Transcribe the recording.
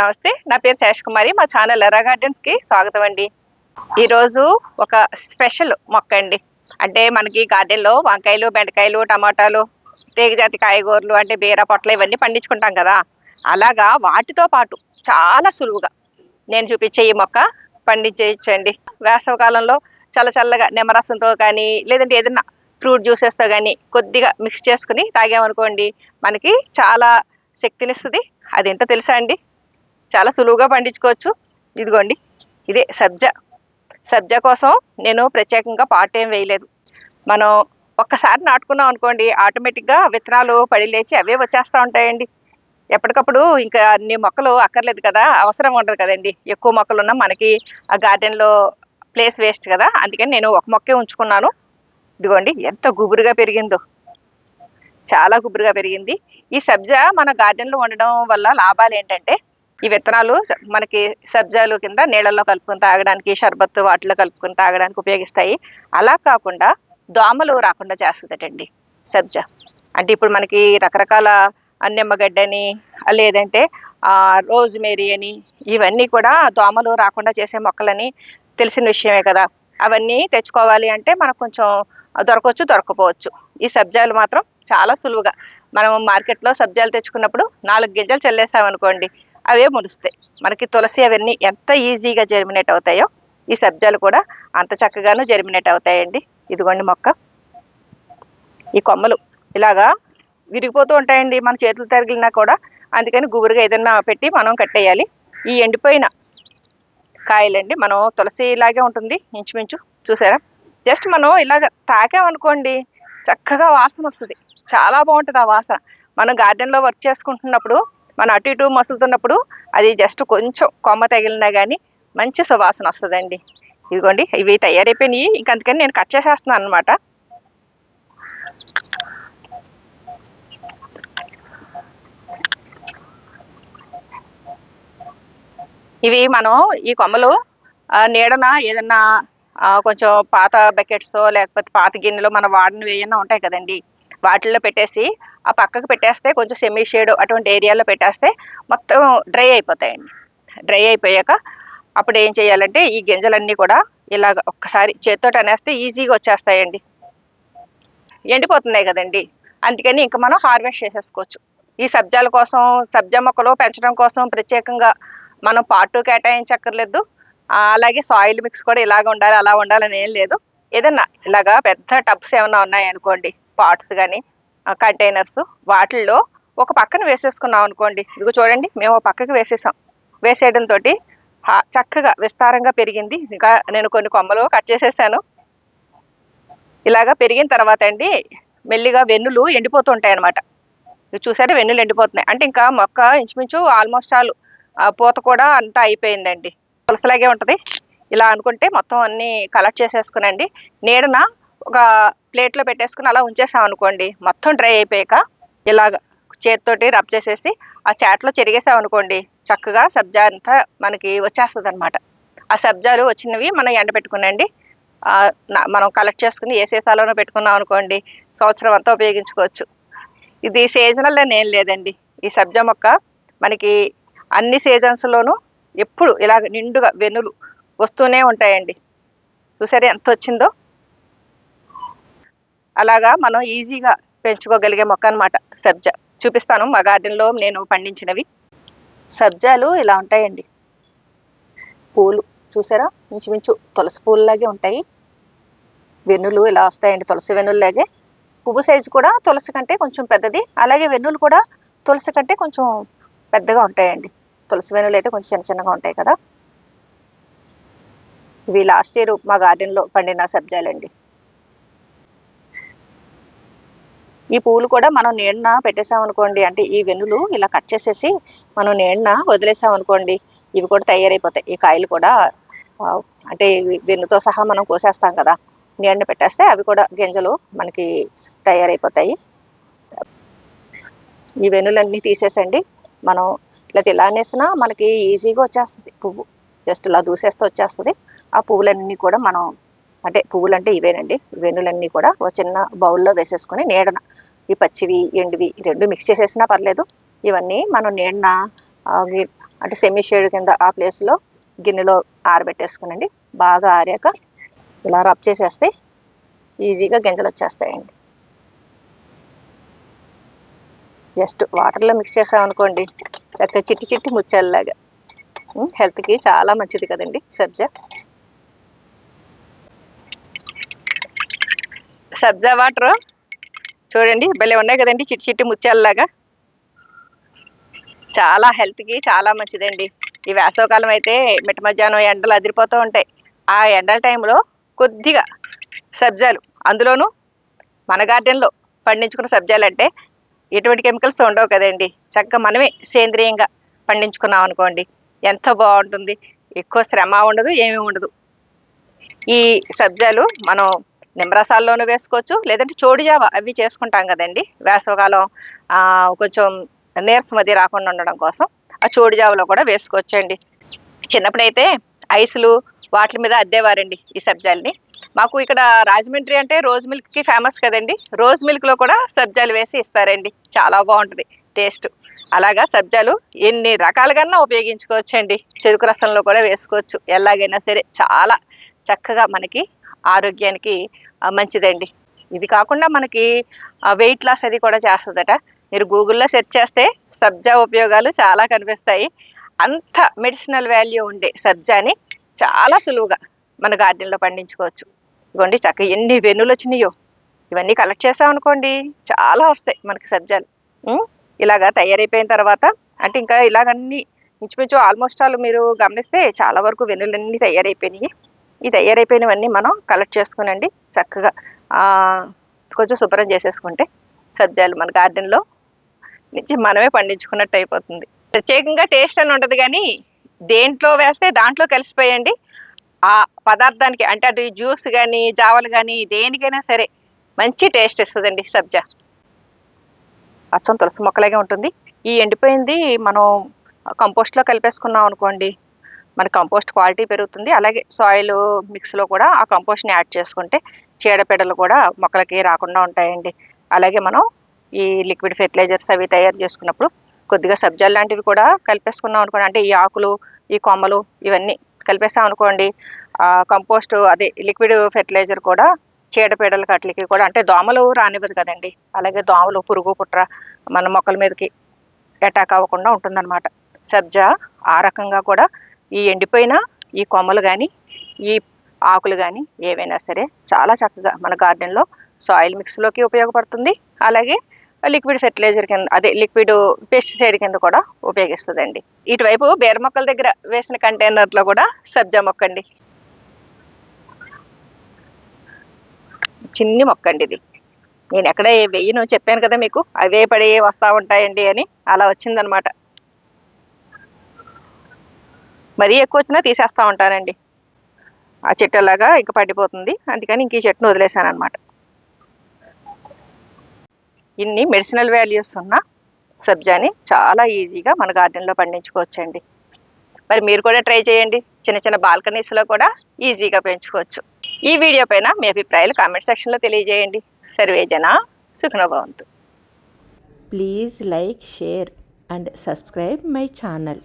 నమస్తే. నా పేరు శేష్ కుమారి. మా ఛానల్ ఎర్రా గార్డెన్స్కి స్వాగతం అండి ఈరోజు ఒక స్పెషల్ మొక్క అండి అంటే మనకి గార్డెన్లో వంకాయలు బెండకాయలు టమాటాలు తీగజాతి కాయగూరలు అంటే బీర పొట్ల ఇవన్నీ పండించుకుంటాం కదా. అలాగా వాటితో పాటు చాలా సులువుగా నేను చూపించే ఈ మొక్క పండించేయచ్చండి. వేసవకాలంలో చల్ల చల్లగా నిమ్మరసంతో కానీ లేదంటే ఏదైనా ఫ్రూట్ జ్యూసెస్తో కానీ కొద్దిగా మిక్స్ చేసుకుని తాగామనుకోండి మనకి చాలా శక్తినిస్తుంది. అదేంటో తెలుసా అండి? చాలా సులువుగా పండించుకోవచ్చు. ఇదిగోండి ఇదే సబ్జా. సబ్జా కోసం నేను ప్రత్యేకంగా పాట ఏం వేయలేదు. మనం ఒక్కసారి నాటుకున్నాం అనుకోండి ఆటోమేటిక్గా విత్తనాలు పడి లేచి అవే వచ్చేస్తూ ఉంటాయండి. ఎప్పటికప్పుడు ఇంకా అన్ని మొక్కలు అక్కర్లేదు కదా అవసరం ఉండదు కదండి. ఎక్కువ మొక్కలు ఉన్నా మనకి ఆ గార్డెన్లో ప్లేస్ వేస్ట్ కదా అందుకని నేను ఒక మొక్కే ఉంచుకున్నాను. ఇదిగోండి ఎంత గుబురుగా పెరిగిందో. చాలా గుబురుగా పెరిగింది. ఈ సబ్జా మన గార్డెన్లో ఉండడం వల్ల లాభాలు ఏంటంటే ఈ విత్తనాలు మనకి సబ్జాలు కింద నీళ్ళల్లో కలుపుకుని తాగడానికి షర్బత్ వాటిలో కలుపుకుని తాగడానికి ఉపయోగిస్తాయి. అలా కాకుండా దోమలు రాకుండా చేస్తుందటండి సబ్జా. అంటే ఇప్పుడు మనకి రకరకాల నిమ్మగడ్డని లేదంటే ఆ, రోజ్ మేరీ అని ఇవన్నీ కూడా దోమలు రాకుండా చేసే మొక్కలని తెలిసిన విషయమే కదా. అవన్నీ తెచ్చుకోవాలి అంటే మనకు కొంచెం దొరకవచ్చు దొరకపోవచ్చు. ఈ సబ్జాలు మాత్రం చాలా సులువుగా. మనం మార్కెట్లో సబ్జాలు తెచ్చుకున్నప్పుడు నాలుగు గింజలు చల్లేసామనుకోండి అవే మురుస్తాయి మనకి తులసి అవన్నీ ఎంత ఈజీగా జర్మినేట్ అవుతాయో ఈ సబ్జాలు కూడా అంత చక్కగాను జర్మినేట్ అవుతాయండి. ఇదిగోండి మొక్క. ఈ కొమ్మలు ఇలాగా విరిగిపోతూ ఉంటాయండి మన చేతులు తరిగిలినా కూడా. అందుకని గుబురుగా ఏదైనా పెట్టి మనం కట్టేయాలి. ఈ ఎండిపోయిన కాయలండి మనం తులసి ఇలాగే ఉంటుంది ఇంచుమించు. చూసారా? జస్ట్ మనం ఇలాగ తాకామనుకోండి చక్కగా వాసన వస్తుంది. చాలా బాగుంటుంది ఆ వాసన. మనం గార్డెన్లో వర్క్ చేసుకుంటున్నప్పుడు మనం అటు ఇటు మసులుతున్నప్పుడు అది జస్ట్ కొంచెం కొమ్మ తగిలినా కానీ మంచి సువాసన వస్తుందండి. ఇదిగోండి ఇవి తయారైపోయినాయి. ఇంకా అందుకని నేను కట్ చేసేస్తున్నాను అనమాట ఇవి మనం ఈ కొమ్మలు నీడన ఏదన్నా కొంచెం పాత బకెట్స్ లేకపోతే పాత గిన్నెలో మనం వాడినవి ఏమైనా ఉంటాయి కదండి. వాటిల్లో పెట్టేసి ఆ పక్కకు పెట్టేస్తే కొంచెం సెమీ షేడ్ అటువంటి ఏరియాలో పెట్టేస్తే మొత్తం డ్రై అయిపోతాయండి. డ్రై అయిపోయాక అప్పుడు ఏం చేయాలంటే ఈ గింజలన్నీ కూడా ఇలాగ ఒక్కసారి చేతితో అనేస్తే ఈజీగా వచ్చేస్తాయండి. ఎండిపోతున్నాయి కదండి. అందుకని ఇంకా మనం హార్వెస్ట్ చేసేసుకోవచ్చు. ఈ సబ్జాల కోసం సబ్జా మొక్కలు పెంచడం కోసం ప్రత్యేకంగా మనం పాటు కేటాయించక్కర్లేదు. అలాగే సాయిల్ మిక్స్ కూడా ఇలాగ ఉండాలి అలా ఉండాలని ఏం లేదు. ఏదన్నా ఇలాగా పెద్ద టబ్స్ ఏమైనా ఉన్నాయనుకోండి పాట్స్ కానీ కంటైనర్స్ వాటిల్లో ఒక పక్కన వేసేసుకున్నాం అనుకోండి. ఇదిగో చూడండి మేము పక్కకు పక్కకి వేసేసాం. వేసేయడంతో చక్కగా విస్తారంగా పెరిగింది. ఇంకా నేను కొన్ని కొమ్మలు కట్ చేసేసాను. ఇలాగా పెరిగిన తర్వాత అండి మెల్లిగా వెన్నులు ఎండిపోతుంటాయి అనమాట చూసారా? వెన్నులు ఎండిపోతున్నాయి. అంటే ఇంకా మొక్క ఇంచుమించు ఆల్మోస్ట్ ఆల్ పూత కూడా అంతా అయిపోయిందండి. పులసలాగే ఉంటుంది. ఇలా అనుకుంటే మొత్తం అన్ని కలెక్ట్ చేసేసుకునండి. నీడన ఒక ప్లేట్లో పెట్టేసుకుని అలా ఉంచేసాం అనుకోండి మొత్తం డ్రై అయిపోయాక ఇలాగ చేతితోటి రబ్ చేసేసి ఆ చాట్లో చెరిగేసాం అనుకోండి చక్కగా సబ్జా అంతా మనకి వచ్చేస్తుంది అనమాట ఆ సబ్జాలు వచ్చినవి మనం ఎండబెట్టుకునండి పెట్టుకునండి. మనం కలెక్ట్ చేసుకుని ఏ సీసాలోనో పెట్టుకున్నాం అనుకోండి సంవత్సరం అంతా ఉపయోగించుకోవచ్చు. ఇది సీజనల్ అని ఏం లేదండి. ఈ సబ్జా మొక్క మనకి అన్ని సీజన్స్లోనూ ఎప్పుడు ఇలాగ నిండుగా వెన్నులు వస్తూనే ఉంటాయండి. చూసారా ఎంత వచ్చిందో? అలాగా మనం ఈజీగా పెంచుకోగలిగే మొక్క అన్నమాట సబ్జా. చూపిస్తాను మా గార్డెన్లో నేను పండించినవి. సబ్జాలు ఇలా ఉంటాయండి. పూలు చూసారా? ఇంచుమించు తులసి పూలలాగే ఉంటాయి. వెన్నులు ఇలా వస్తాయండి తులసి వెన్నుల్లాగే. పువ్వు సైజు కూడా తులసి కంటే కొంచెం పెద్దది. అలాగే వెన్నులు కూడా తులసి కంటే కొంచెం పెద్దగా ఉంటాయండి. తులసి వెన్నులు అయితే కొంచెం చిన్న చిన్నగా ఉంటాయి కదా. ఇవి లాస్ట్ ఇయర్ మా గార్డెన్లో పండిన సబ్జాలండి. ఈ పూలు కూడా మనం నీడన పెట్టేసామనుకోండి అంటే ఈ వెన్నులు ఇలా కట్ చేసేసి మనం నీడన వదిలేసామనుకోండి ఇవి కూడా తయారైపోతాయి. ఈ కాయలు కూడా అంటే వెన్నుతో సహా మనం కోసేస్తాం కదా నీడన పెట్టేస్తే అవి కూడా గింజలు మనకి తయారైపోతాయి. ఈ వెన్నులన్నీ తీసేసండి మనం ఇలా ఇలా అనేసినా మనకి ఈజీగా వచ్చేస్తుంది పువ్వు. జస్ట్ ఇలా దూసేస్తే వచ్చేస్తుంది. ఆ పువ్వులన్నీ కూడా మనం అంటే పువ్వులు అంటే ఇవేనండి. వెన్నులన్నీ కూడా ఒక చిన్న బౌల్లో వేసేసుకొని నీడన ఈ పచ్చివి ఎండివి రెండు మిక్స్ చేసేసినా పర్లేదు. ఇవన్నీ మనం నీడన అంటే సెమీ షేడ్ కింద ఆ ప్లేస్లో గిన్నెలో ఆరబెట్టేసుకునండి. బాగా ఆరాక ఇలా రబ్ చేసేస్తే ఈజీగా గింజలు వచ్చేస్తాయండి. జస్ట్ వాటర్లో మిక్స్ చేసామనుకోండి చక్కగా చిట్టి చిట్టి ముత్యాలలాగా హెల్త్కి చాలా మంచిది కదండి సబ్జా సబ్జా వాటర్. చూడండి భలే ఉన్నాయి కదండి చిట్టి చిట్టి ముత్యాలలాగా. చాలా హెల్త్కి చాలా మంచిదండి. ఈ వేసవకాలం అయితే మిట్ట మధ్యాహ్నం ఎండలు అదిరిపోతూ ఉంటాయి. ఆ ఎండల టైంలో కొద్దిగా సబ్జాలు అందులోనూ మన గార్డెన్లో పండించుకున్న సబ్జాలు అంటే ఎటువంటి కెమికల్స్ ఉండవు కదండి. చక్కగా మనమే సేంద్రియంగా పండించుకున్నాం అనుకోండి ఎంత బాగుంటుంది. ఎక్కువ శ్రమ ఉండదు ఏమీ ఉండదు. ఈ సబ్జాలు మనం నిమ్మరసాల్లోనూ వేసుకోవచ్చు. లేదంటే చోడిజావ అవి చేసుకుంటాం కదండి. వేసవకాలం కొంచెం నీరసం అది రాకుండా ఉండడం కోసం ఆ చోడిజావలో కూడా వేసుకోవచ్చండి. చిన్నప్పుడైతే ఐసులు వాటి మీద అద్దేవారండి ఈ సబ్జాలని. మాకు ఇక్కడ రాజమండ్రి అంటే రోజ్ మిల్క్కి ఫేమస్ కదండి. రోజ్ మిల్క్లో కూడా సబ్జాలు వేసి ఇస్తారండి. చాలా బాగుంటుంది టేస్ట్. అలాగా సబ్జాలు ఎన్ని రకాలుగా ఉపయోగించుకోవచ్చండి. చెరుకు రసంలో కూడా వేసుకోవచ్చు. ఎలాగైనా సరే చాలా చక్కగా మనకి ఆరోగ్యానికి మంచిదండి. ఇది కాకుండా మనకి వెయిట్ లాస్ అది కూడా చేస్తుందట. మీరు గూగుల్లో సెర్చ్ చేస్తే సబ్జా ఉపయోగాలు చాలా కనిపిస్తాయి. అంత మెడిసినల్ వాల్యూ ఉండే సబ్జాని చాలా సులువుగా మన గార్డెన్లో పండించుకోవచ్చు. ఇదిగోండి చక్కగా ఎన్ని వెన్నులు వచ్చినాయో. ఇవన్నీ కలెక్ట్ చేసామనుకోండి చాలా వస్తాయి మనకి సబ్జాలు. ఇలాగా తయారైపోయిన తర్వాత అంటే ఇంకా ఇలాగన్నీ ఇంచుమించు ఆల్మోస్ట్ ఆల్ మీరు గమనిస్తే చాలా వరకు వెన్నులన్నీ తయారైపోయినాయి. ఈ తయారైపోయినవన్నీ మనం కలెక్ట్ చేసుకునండి చక్కగా. కొంచెం శుభ్రం చేసేసుకుంటే సబ్జాలు మన గార్డెన్లో నుంచి మనమే పండించుకున్నట్టు అయిపోతుంది. ప్రత్యేకంగా టేస్ట్ అని ఉండదు కానీ దేంట్లో వేస్తే దాంట్లో కలిసిపోయండి. ఆ పదార్థానికి అంటే అది జ్యూస్ కానీ జావలు కానీ దేనికైనా సరే మంచి టేస్ట్ ఇస్తుందండి సబ్జా అచ్చం తులసి మొక్కలాగే ఉంటుంది. ఈ ఎండిపోయింది మనం కంపోస్ట్లో కలిపేసుకున్నాం అనుకోండి మన కంపోస్ట్ క్వాలిటీ పెరుగుతుంది. అలాగే సాయిల్ మిక్స్లో కూడా ఆ కంపోస్ట్ని యాడ్ చేసుకుంటే చీడపీడలు కూడా మొక్కలకి రాకుండా ఉంటాయండి. అలాగే మనం ఈ లిక్విడ్ ఫెర్టిలైజర్స్ అవి తయారు చేసుకున్నప్పుడు కొద్దిగా సబ్జాలు లాంటివి కూడా కలిపేసుకున్నాం అనుకోండి. అంటే ఈ ఆకులు ఈ కొమ్మలు ఇవన్నీ కలిపేసాం అనుకోండి. ఆ కంపోస్ట్ అదే లిక్విడ్ ఫెర్టిలైజర్ కూడా చీడపీడల కట్లకి కూడా అంటే దోమలు రానివ్వదు కదండి. అలాగే దోమలు పురుగు పుట్ర మన మొక్కల మీదకి అటాక్ అవ్వకుండా ఉంటుందన్నమాట. సబ్జా ఆ రకంగా కూడా ఈ ఎండిపోయిన ఈ కొమ్మలు కానీ ఈ ఆకులు కానీ ఏవైనా సరే చాలా చక్కగా మన గార్డెన్లో సాయిల్ మిక్స్లోకి ఉపయోగపడుతుంది. అలాగే లిక్విడ్ ఫెర్టిలైజర్ కింద అదే లిక్విడ్ పెస్టిసైడ్ కింద కూడా ఉపయోగిస్తుందండి. ఇటువైపు బీర మొక్కల దగ్గర వేసిన కంటైనర్లో కూడా సబ్జా మొక్క అండి. చిన్ని మొక్క అండి ఇది. నేను ఎక్కడ వెయ్యను చెప్పాను కదా మీకు అవే పడి వస్తూ ఉంటాయండి అని అలా వచ్చిందనమాట. మరీ ఎక్కువ వచ్చినా తీసేస్తూ ఉంటానండి. ఆ చెట్టు అలాగా ఇంక పడిపోతుంది. అందుకని ఇంక ఈ చెట్టును వదిలేశాను అనమాట ఇన్ని మెడిసినల్ వాల్యూస్ ఉన్న సబ్జాని చాలా ఈజీగా మన గార్డెన్లో పండించుకోవచ్చండి. మరి మీరు కూడా ట్రై చేయండి. చిన్న చిన్న బాల్కనీస్లో కూడా ఈజీగా పెంచుకోవచ్చు. ఈ వీడియో పైన మీ అభిప్రాయాలు కామెంట్ సెక్షన్లో తెలియజేయండి. సర్వేజన సుఖనభవంతు. Please like share and subscribe my channel.